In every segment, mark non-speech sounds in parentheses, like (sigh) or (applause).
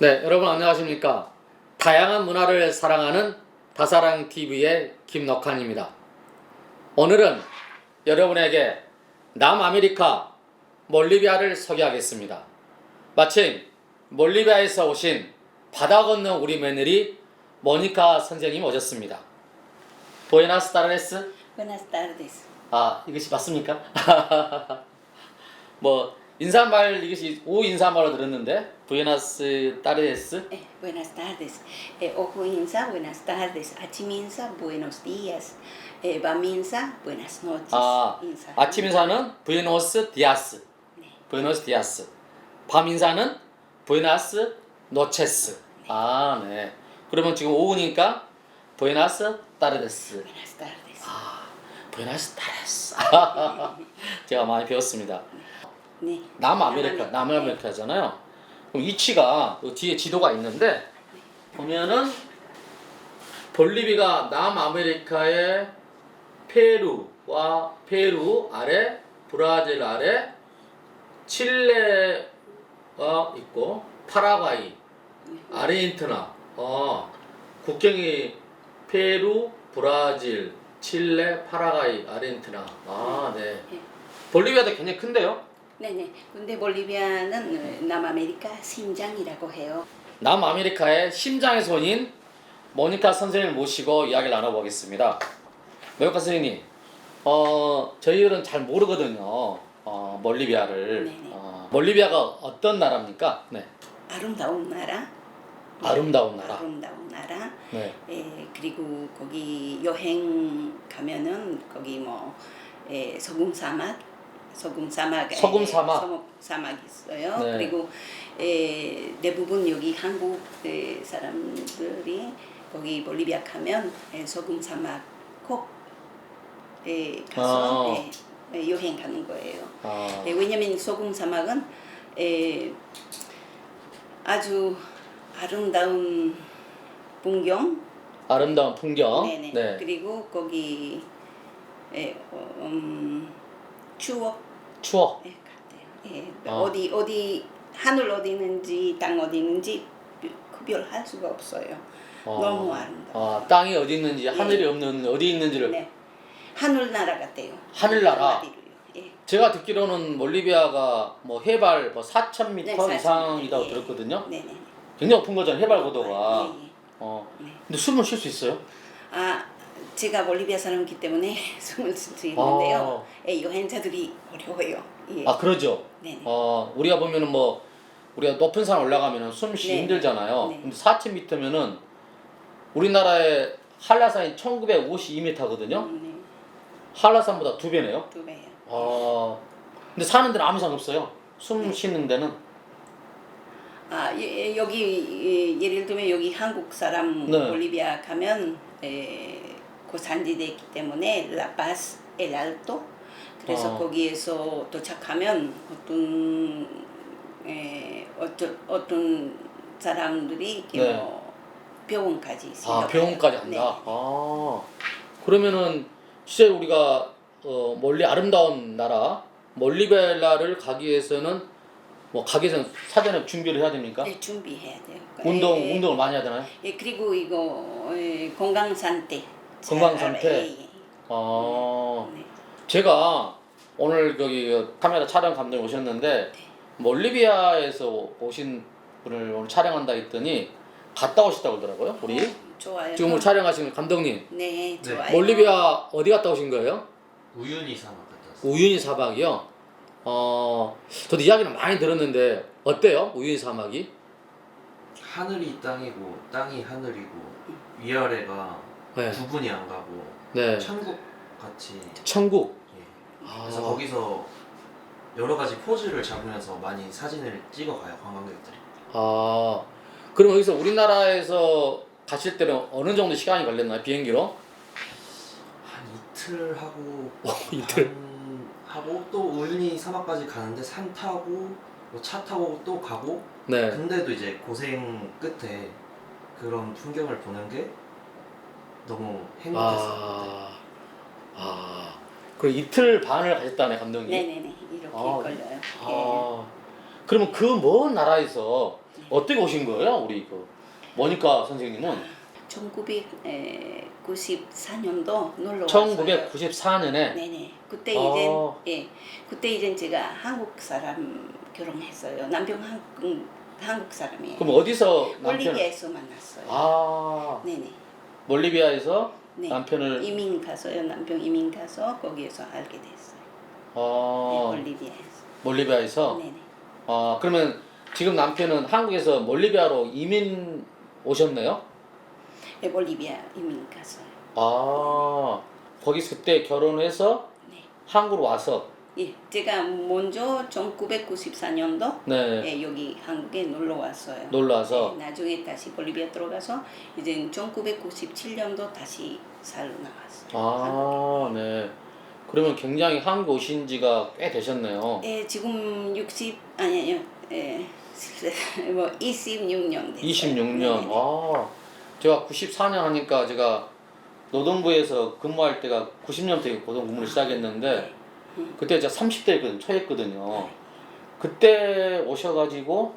네, 여러분 안녕하십니까? 다양한 문화를 사랑하는 다사랑 TV의 김덕환입니다. 오늘은 여러분에게 남아메리카 몰리비아를 소개하겠습니다. 마침 몰리비아에서 오신 바다 건너 우리 며느리 모니카 선생님 오셨습니다. 보에나스 타레스? Buenas tardes. 아, 이것이 맞습니까? (laughs) 뭐 인사말 이것이 오 인사말로 들었는데 부에나스 타레스? Eh, buenas tardes. Eh, ojo insa, buenas tardes. Achi insa, buenos días. Eh, bam insa, buenas noches. 아, Insa. 아침 인사는 부에노스 디아스. 네. 부에노스 디아스. 밤 인사는 부에나스 노체스. 아, 네. 그러면 지금 오후니까 부에나스 타르데스. Buenas tardes. 아, 부에나스 타레스. (laughs) 제가 많이 배웠습니다. 네. 남아메리카, 남아메리카잖아요. 그럼 위치가 그 뒤에 지도가 있는데 보면은 볼리비가 남아메리카의 페루와 페루 아래, 브라질 아래, 칠레가 있고 파라과이, 아르헨티나, 어, 국경이 페루, 브라질, 칠레, 파라과이, 아르헨티나. 아, 네. 볼리비아도 굉장히 큰데요? 네네. 근데 볼리비아는 어, 남아메리카 심장이라고 해요. 남아메리카의 심장의 손인 모니카 선생님을 모시고 이야기를 나눠보겠습니다. 모니카 선생님, 어, 저희들은 잘 모르거든요. 어, 몰리비아를. 네네. 어, 몰리비아가 어떤 나라입니까? 네. 아름다운 나라. 아름다운 나라. 아름다운 나라. 네. 예, 그리고 거기 여행 가면은 거기 뭐 예, 소금 사막 소금 사막 소금 사막. 소금 사막 있어요. 네. 그리고 예, 대부분 여기 한국 예, 사람들이 거기 볼리비아 가면 예, 소금 사막 꼭 예, 가서 아. 예, 예, 여행 가는 거예요. 아, 예, 왜냐면 소금 사막은 에, 아주 아름다운 풍경, 아름다운 풍경. 네네. 네. 그리고 거기 에, 어, 음, 추억 추억. 예, 같아요. 예, 아. 어디 어디 하늘 어디 있는지 땅 어디 있는지 구별할 수가 없어요. 어. 너무 아름다워. 아, 땅이 어디 있는지, 네. 하늘이 없는 어디 있는지를. 네, 하늘 나라 같아요. 하늘나라. 한마디로요. 예. 제가 듣기로는 몰리비아가 뭐 해발 뭐 4,000m 네, 4,000m. 이상이라고 예. 들었거든요. 네네. 굉장히 높은 거잖아요, 해발 고도가. 예, 예. 어. 네. 근데 숨을 쉴 수 있어요? 아, 제가 볼리비아 사람이기 때문에 (laughs) 숨을 쉴 수 있는데요. 예, 여행자들이 어려워요. 예. 아 그러죠. 네네. 어 우리가 보면은 뭐 우리가 높은 산 올라가면은 숨 쉬기 네. 힘들잖아요. 네. 근데 4,000m면은 우리나라의 한라산이 1,952m거든요. 음, 네, 한라산보다 두 배네요. 두 배요. 어 근데 사는 데는 아무 이상 없어요. 숨 네. 쉬는 데는 아, 예, 예, 여기 예, 예를 들면 여기 한국 사람 네. 볼리비아 가면 에, 고산지대 있기 때문에 라파스 엘 알토 그래서 어. 거기에서 도착하면 어떤 에, 어떤 어떤 사람들이 이렇게 네. 뭐 병원까지 아. 병원까지 한다. 네. 아 그러면은 실제 우리가 어 멀리 아름다운 나라 몰리벨라를 가기 위해서는 뭐 가기 위해서는 사전에 준비를 해야 됩니까? 네, 준비해야 돼요. 운동 예, 예. 운동을 많이 해야 되나요? 예, 그리고 이거 예, 건강 상태. 잘 건강 상태? 예, 예. 아 네. 제가 오늘 거기 카메라 촬영 감독님 오셨는데 몰리비아에서 오신 분을 오늘 촬영한다 했더니 갔다 오셨다고 그러더라고요. 우리 좋아요. 지금 오늘 촬영하시는 감독님 네, 좋아요. 몰리비아 어디 갔다 오신 거예요? 우윤희 사막 갔다 왔어요. 우유니 사막이요. 어 저도 이야기는 많이 들었는데 어때요? 우유니 사막이? 하늘이 땅이고 땅이 하늘이고 위아래가 네. 구분이 안 가고 네. 천국 같이 천국. 예. 아. 그래서 거기서 여러 가지 포즈를 잡으면서 많이 사진을 찍어가요 관광객들이. 아 그럼 여기서 우리나라에서 가실 때는 어느 정도 시간이 걸렸나요? 비행기로? 한 이틀 하고 어, 이틀. 반 하고 또 우윤희 사막까지 가는데 산 타고 뭐차 타고 또 가고 네. 근데도 이제 고생 끝에 그런 풍경을 보는 게 너무 행복했어요. 아, 아, 그리고 이틀 반을 가셨다네 감독님. 네네네 이렇게 아, 걸려요. 예. 아, 그러면 그 먼 나라에서 어떻게 오신 거예요? 우리 그 모니카 선생님은 1994년도 놀러 왔어요. 1994년에 네네. 그때 아. 이제 예, 그때 이제 제가 한국 사람 결혼했어요. 남편 한국 한국 사람이에요. 그럼 어디서 남편을 볼리비아에서 만났어요. 아 네네. 몰리비아에서 네. 남편을 이민 가서요. 남편 이민 가서 거기에서 알게 됐어요. 네, 아 볼리비아에서. 몰리비아에서 네네. 아 그러면 지금 남편은 한국에서 몰리비아로 이민 오셨네요? 네, 볼리비아 이민 가서요. 아 거기서 그때 결혼해서 네. 한국으로 와서 예, 제가 먼저 1994년도 네 예, 여기 한국에 놀러 왔어요. 놀러 와서 네, 나중에 다시 볼리비아 들어가서 이제 1997년도 다시 살러 나왔어요. 아 네. 그러면 굉장히 한국 오신 지가 꽤 되셨네요. 예, 지금 60 아니 아니요. 예. (laughs) 뭐 26년 됐어요. 26년. 네네. 아, 제가 94년 하니까 제가 노동부에서 근무할 때가 90년대 고등 근무를 시작했는데 음. 그때 제가 30대거든 초였거든요. 그때 오셔가지고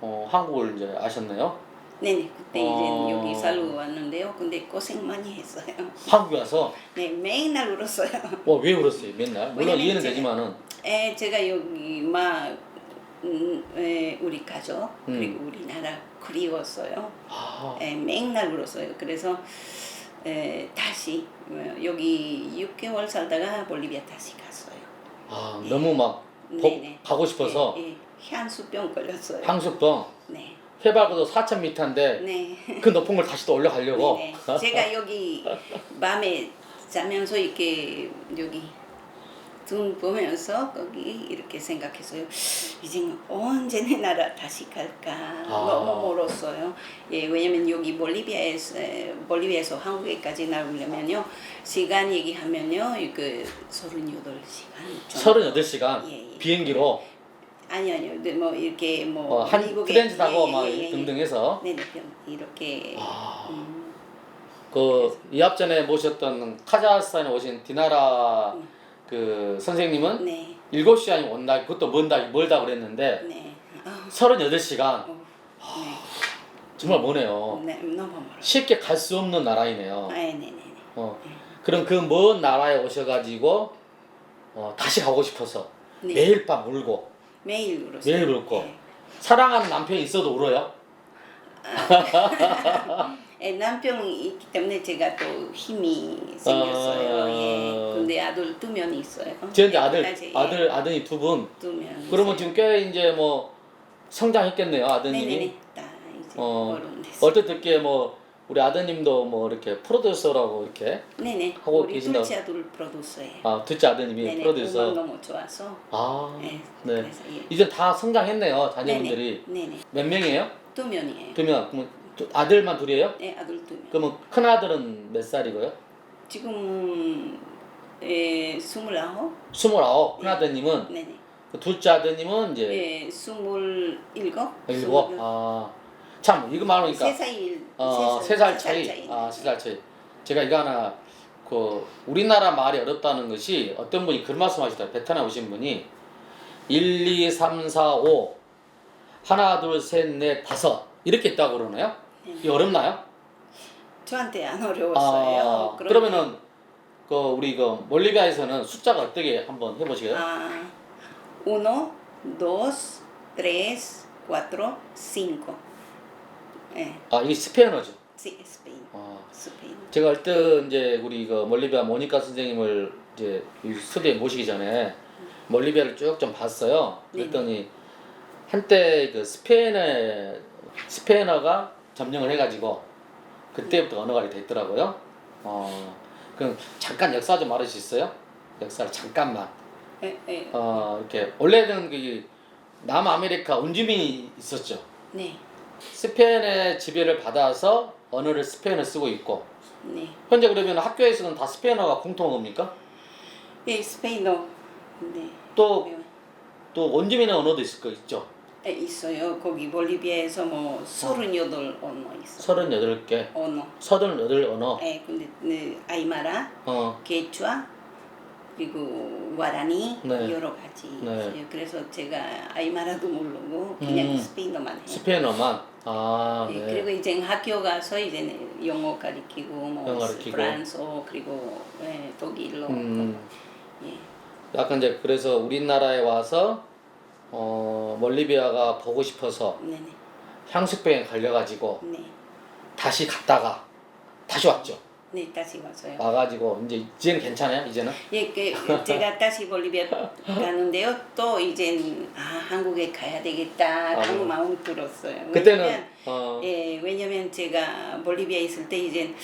어, 한국을 이제 아셨네요. 네네. 그때 어. 이제 여기 살러 왔는데요. 근데 고생 많이 했어요. 한국에 와서 네, 매일 울었어요. 와, 왜 그랬어요 맨날? 물론 왜냐면 이해는 이제- 되지만은 에, 제가 여기 막 음, 에, 우리 가족 음. 그리고 우리나라 그리웠어요. 아, 에, 맨날 울었어요. 그래서 에, 다시 어, 여기 6개월 살다가 볼리비아 다시 갔어요. 아 너무 막 복- 네네. 가고 싶어서 예, 예. 향수병 걸렸어요. 향수병 네. 해발고도 4,000m인데 네. 그 높은 걸 다시 또 올라가려고 네. 제가 여기 (laughs) 밤에 자면서 이렇게 여기 등 보면서 거기 이렇게 생각했어요. 이제 언제 내 나라 다시 갈까 아. 너무 멀었어요. 예, 왜냐면 여기 볼리비아에서 볼리비아에서 한국에까지 나오려면요 시간 얘기하면요 그 38시간. 38시간 예, 예. 비행기로 아니 아니요. 뭐 이렇게 뭐 어, 한 미국에- 프렌즈 타고 예, 막 예, 예, 예. 등등 해서 네 네 이렇게 아. 음, 그 이합 전에 모셨던 카자흐스탄에 오신 디나라 음. 그 선생님은 네, 7시간이 온다 그것도 먼다 멀다 그랬는데 네, 아, 38시간 어, 정말 머네요 네, 네, 너무 멀어. 쉽게 갈 수 없는 나라이네요 아, 네, 네, 네. 어. 그럼 그 먼 나라에 오셔가지고 어, 다시 가고 싶어서 네. 매일 밤 울고 매일 울었어요. 매일 울고. 네. 사랑하는 남편이 있어도 울어요? 예, (laughs) 남편이 있기 때문에 제가 또 힘이 생겼어요. 아. 예. 근데 아들 두 명 있어요. 지금 아들 예, 아들 아들이 두 분. 두 명. 그러면. 지금 꽤 이제 뭐 성장했겠네요 아드님이. 네네네. 다 이제 어. 얼핏 듣기에 뭐 우리 아드님도 뭐 이렇게 프로듀서라고 이렇게 네네. 하고 우리 계신다고. 둘째 아들 프로듀서예요. 아 둘째 아드님이 네네. 프로듀서. 너무 좋아서. 아 네. 네. 그래서 예. 이제 다 성장했네요 자녀분들이. 네네. 네네. 몇 명이에요? 두 명이에요. 두 명. 두- 아들만 둘이에요? 네, 아들 두 명. 그러면 큰 아들은 몇 살이고요? 지금 에, 스물아홉. 스물아홉. 큰 아드님은 네 네. 그 둘째 아드님은 이제 예, 스물일곱. 일곱. 아, 참 이거 말하니까 세 살. 어, 세 살 차이. 아, 세 살 차이. 제가 이거 하나 그 우리나라 말이 어렵다는 것이 어떤 분이 그런 말씀 하시더라고요. 베트남 오신 분이 1, 2, 3, 4, 5 하나, 둘, 셋, 넷, 다섯 이렇게 있다고 그러나요? 네. 이 어렵나요? 저한테 안 어려웠어요. 아, 그런데- 그러면은 그 우리 그 몰리비아에서는 숫자가 어떻게 한번 해보시게요? 아, uno, dos, tres, cuatro, cinco. 예, 아, 이게 스페인어죠. sí, 스페인. 아, 스페인. 제가 얼뜻 이제 우리 그 몰리비아 모니카 선생님을 이제 이 스튜디오에 모시기 전에 몰리비아를 쭉 좀 봤어요. 네. 그랬더니 한때 그 스페인에 스페인어가 점령을 해가지고 그때부터 언어가 됐더라고요. 어, 그럼 잠깐 역사 좀 말할 수 있어요? 역사를 잠깐만. 예, 예. 어, 이렇게 원래는 그 남아메리카 원주민이 있었죠. 네, 스페인의 지배를 받아서 언어를 스페인어 쓰고 있고 네. 현재 그러면 학교에서는 다 스페인어가 공통어입니까? 예, 스페인어. 네. 또, 또 원주민의 언어도 있을 거 있죠? 예, 있어요. 거기 볼리비아에서 뭐 서른여덟 언어 있어요. 38개, 언어. 38 언어. 예, 근데 네, 아이마라, 어, 게추아, 그리고 와라니 네. 여러 가지 네. 있어요. 그래서 제가 아이마라도 모르고 그냥 음. 스페인어만 해요. 스페인어만. 아, 네, 네. 그리고 이제 학교 가서 이제 영어 가르치고 뭐 영어 가르치고. 프랑스어 그리고 네, 독일어 음. 예. 약간 이제 그래서 우리나라에 와서 어 몰리비아가 보고 싶어서 네네 향수병에 걸려가지고 네. 다시 갔다가 다시 왔죠. 네 다시 왔어요. 와가지고 이제 이제는 괜찮아요. 이제는. 예, 그 제가 다시 볼리비아 가는데요. 또 이젠 아 한국에 가야 되겠다 아, 그런 네. 마음 들었어요. 그때는 왜냐면, 어 예, 왜냐면 제가 볼리비아 있을 때 이제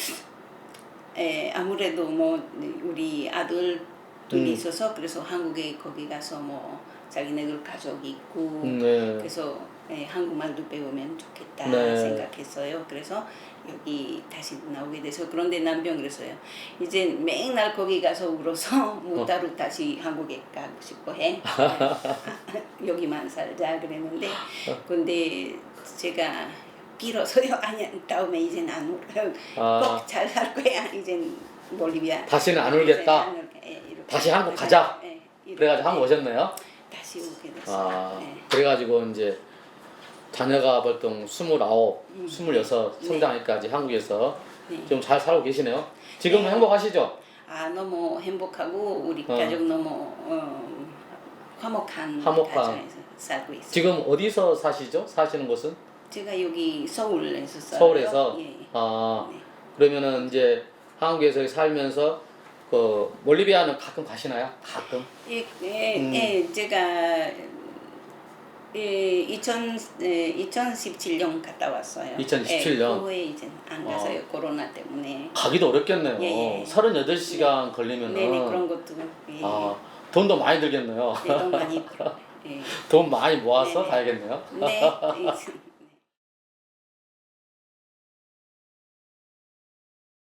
에, 아무래도 뭐 우리 아들 둘이 음. 있어서 그래서 한국에 거기 가서 뭐 자기네들 가족 있고 음, 네. 그래서 예, 한국말도 배우면 좋겠다 네. 생각했어요. 그래서 여기 다시 나오게 돼서 그런데 남편 그랬어요. 이제 맨날 거기 가서 울어서 (laughs) 못하루 다시 한국에 가고 싶어 해. (laughs) 여기만 살자 그랬는데 근데 제가 빌어서요. (laughs) 아니 다음에 이제는 안 울어요. 아. 꼭잘 살 거야. 이젠 볼리비아. 다시는 안 울겠다? 안 울게. 예. 다시 한국 가자? 예. 그래가지고 한국 오셨네요. 다시 오게 됐어요. 아 예. 그래가지고 이제 자녀가 보통 스물아홉, 음. 스물여섯 네. 성장하기까지 한국에서 네. 좀 잘 살고 계시네요. 지금 네. 행복하시죠? 아 너무 행복하고 우리 어. 가족 너무 어, 화목한, 화목한. 가정에서 살고 있어요. 지금 어디서 사시죠? 사시는 곳은? 제가 여기 서울에서 살아요. 서울에서? 예. 아 네. 그러면은 이제 한국에서 살면서 그 몰리비아는 가끔 가시나요? 가끔? 예, 예, 음. 예, 제가 예, 2000, 예, 2017년 갔다 왔어요. 2017 년? 예, 그 후에 이제 안 가서요. 코로나 때문에. 가기도 어렵겠네요. 예, 예. 38시간 걸리면은 네 네 그런 것도 예. 아 돈도 많이 들겠네요. 네, 너무 많이 들어요. (laughs) 예. 돈 많이 모아서 네네. 가야겠네요. 네, 예.